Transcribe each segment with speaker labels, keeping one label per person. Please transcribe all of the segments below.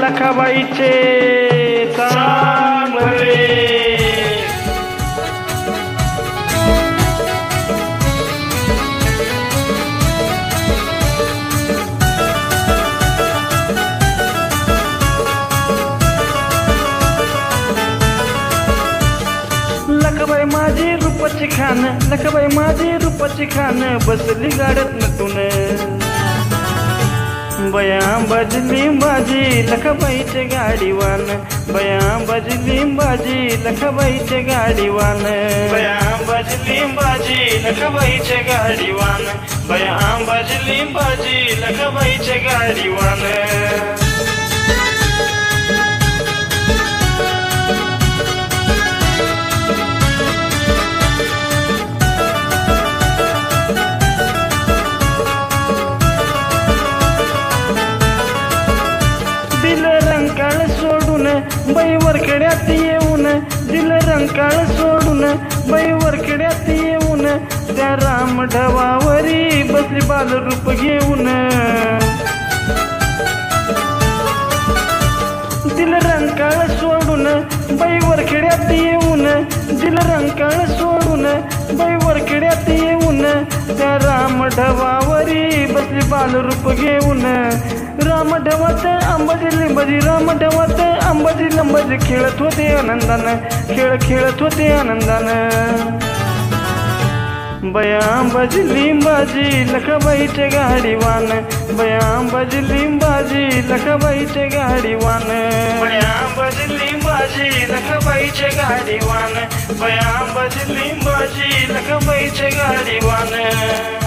Speaker 1: लखाबाईचे चांगले. लखबाई माझी रूपाची खान लखबाई माझी रूपाची खान बसली गाडत नटून. बया बजली बाजी लखबाईचे गाडीवान. बया बजली बाजी लखबाईचे गाडीवान. बया बजली बाजी लखबाईचे गाडीवान. बया बजली बाजी लखबाईचे गाडीवान. सोडून बैवर येऊन दिल रंकाळ सोडून बैवर खेड्यात येऊन त्या राम ढवावरी बसली बालरूप घेऊन. दिल रंकाळ सोडून बैवर खेड्यात येऊन दिल रंकाळ सोडून बैवर खेड्यात येऊन त्या राम ढवावरी बसली बालरूप घेऊन. राम ढवात अंबाजी लिंबाजी राम ढवात अंबाजी लंबाजी खेळत होते आनंदानं. खेळ खेळत होते आनंदानं. बया बजली बाजी लखबाईचे गाडीवान. बया बजली बाजी लखबाईचे गाडीवान. बया बजली बाजी लखबाईचे गाडीवान. बया बजली बाजी लखबाईचे गाडीवान.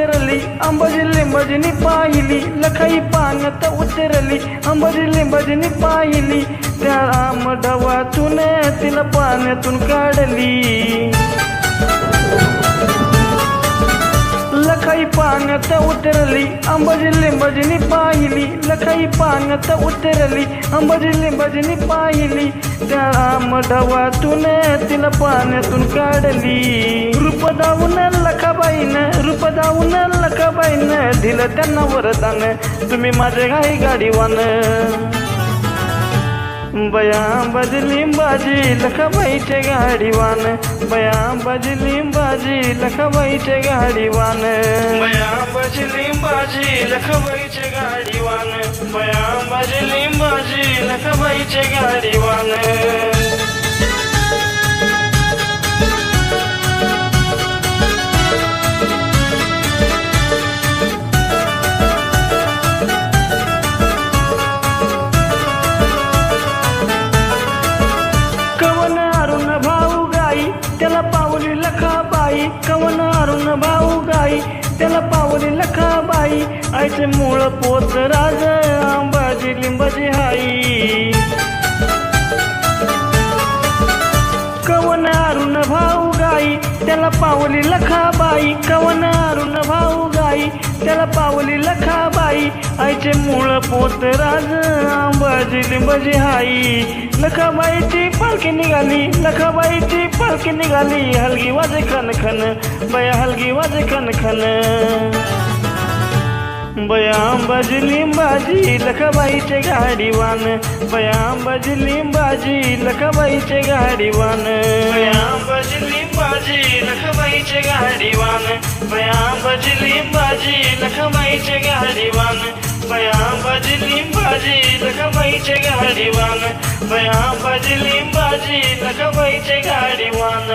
Speaker 1: उतरली अंबाजी लिंबाजीनी पाहिली लखाई पाण्यात उतरली अंबाजी लिंबाजीनी पाहिली त्या राम तिला पाण्यातून काढली. लखाई पाण्यात उतरली अंबाजी लिंबाजीनी पाहिली. लखाई पाण्यात उतरली अंबाजी लिंबाजीनी पाहिली. त्या मढवातून तिला पाण्यातून काढली. रूप दावून लखाबाईनं रूप दावून लखाबाईनं दिलं त्यांना वरदान. तुम्ही माझे घाई गाडीवान. बया बजली बाजी लखाबाईचे गाडीवान. बया बजली बाजी लखाबाईचे गाडीवान. बया बजली बाजी लखाबाईचे गाडीवान. बया बजली बाजी लखाबाईचे गाडीवान. कवन भाऊ गाई त्याला पावली लखा बाई आईचे मूळ पोत राज आंबाजी लिंबाजी हाई. कवन अरुण भाऊ गाई त्याला पावली लखा बाई कवन अरुण भाऊ त्याला पावली लखाबाई आईचे मूळ पोत राज आंबाजी लिंबाजी हाई. लखाबाईची पालखी निघाली लखाबाईची पालखी निघाली. हलगी वाजे खन खन बया हलगी वाजे खन खन. बया बजली बाजी लखाबाईचे गाडीवान बया बजली बाजी लखाबाईचे गाडीवान बया बजली बाजी लखमाईचे गाडीवान बया बजली बाजी लखमाईचे गाडीवान बया बजली बाजी लखमाईचे गाडीवान